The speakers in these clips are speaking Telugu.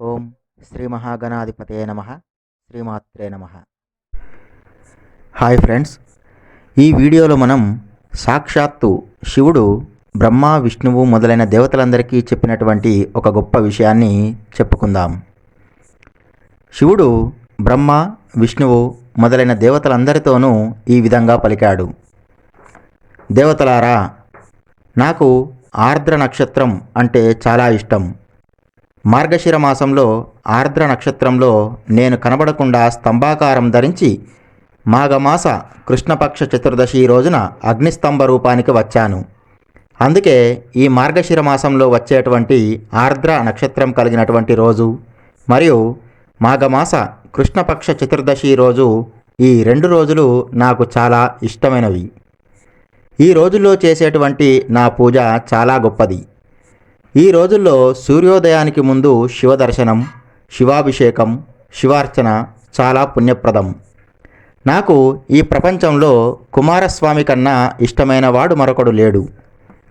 ఓం శ్రీ మహాగణాధిపతే నమ. శ్రీమాత్రే నమ. Hi friends. ఈ వీడియోలో మనం సాక్షాత్తు శివుడు బ్రహ్మ విష్ణువు మొదలైన దేవతలందరికీ చెప్పినటువంటి ఒక గొప్ప విషయాన్ని చెప్పుకుందాం. శివుడు బ్రహ్మ విష్ణువు మొదలైన దేవతలందరితోనూ ఈ విధంగా పలికాడు. దేవతలారా నాకు ఆర్ద్ర నక్షత్రం అంటే చాలా ఇష్టం. మార్గశిర మాసంలో ఆర్ద్ర నక్షత్రంలో నేను కనబడకుండా స్తంభాకారం ధరించి మాఘమాస కృష్ణపక్ష చతుర్దశి రోజున అగ్నిస్తంభ రూపానికి వచ్చాను. అందుకే ఈ మార్గశిర మాసంలో వచ్చేటువంటి ఆర్ద్ర నక్షత్రం కలిగినటువంటి రోజు మరియు మాఘమాస కృష్ణపక్ష చతుర్దశి రోజు ఈ రెండు రోజులు నాకు చాలా ఇష్టమైనవి. ఈ రోజుల్లో చేసేటువంటి నా పూజ చాలా గొప్పది. ఈ రోజుల్లో సూర్యోదయానికి ముందు శివ దర్శనం శివాభిషేకం శివార్చన చాలా పుణ్యప్రదం. నాకు ఈ ప్రపంచంలో కుమారస్వామి కన్నా ఇష్టమైన వాడు మరొకడు లేడు.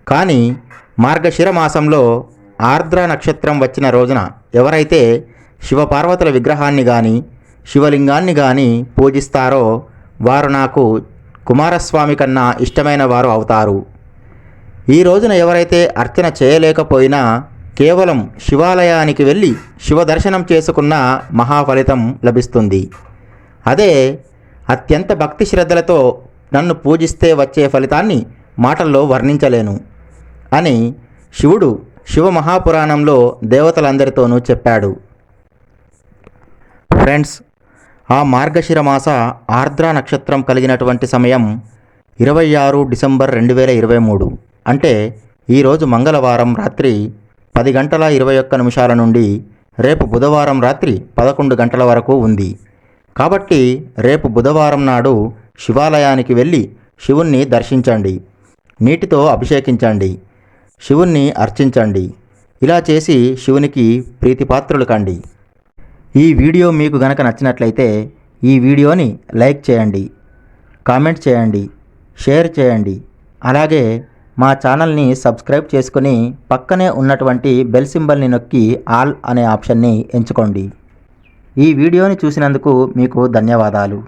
కానీ మార్గశిర మాసంలో ఆర్ద్ర నక్షత్రం వచ్చిన రోజున ఎవరైతే శివపార్వతుల విగ్రహాన్ని కానీ శివలింగాన్ని కానీ పూజిస్తారో వారు నాకు కుమారస్వామి కన్నా ఇష్టమైన వారు అవుతారు. ఈ రోజున ఎవరైతే అర్చన చేయలేకపోయినా కేవలం శివాలయానికి వెళ్ళి శివ దర్శనం చేసుకున్న మహాఫలితం లభిస్తుంది. అదే అత్యంత భక్తి శ్రద్ధలతో నన్ను పూజిస్తే వచ్చే ఫలితాన్ని మాటల్లో వర్ణించలేను అని శివుడు శివ మహాపురాణంలో దేవతలందరితోనూ చెప్పాడు. ఫ్రెండ్స్ ఆ మార్గశిర మాస ఆర్ద్ర నక్షత్రం కలిగినటువంటి సమయం ఇరవై ఆరు డిసెంబర్ రెండు వేల ఇరవై మూడు. అంటే ఈరోజు మంగళవారం రాత్రి పది గంటల ఇరవై ఒక్క నిమిషాల నుండి రేపు బుధవారం రాత్రి పదకొండు గంటల వరకు ఉంది. కాబట్టి రేపు బుధవారం నాడు శివాలయానికి వెళ్ళి శివుణ్ణి దర్శించండి. నీటితో అభిషేకించండి. శివుణ్ణి అర్చించండి. ఇలా చేసి శివునికి ప్రీతిపాత్రులు కండి. ఈ వీడియో మీకు గనక నచ్చినట్లయితే ఈ వీడియోని లైక్ చేయండి. కామెంట్ చేయండి. షేర్ చేయండి. అలాగే మా ఛానల్ని సబ్స్క్రైబ్ చేసుకుని పక్కనే ఉన్నటువంటి బెల్ సింబల్ని నొక్కి ఆల్ అనే ఆప్షన్ని ఎంచుకోండి. ఈ వీడియోని చూసినందుకు మీకు ధన్యవాదాలు.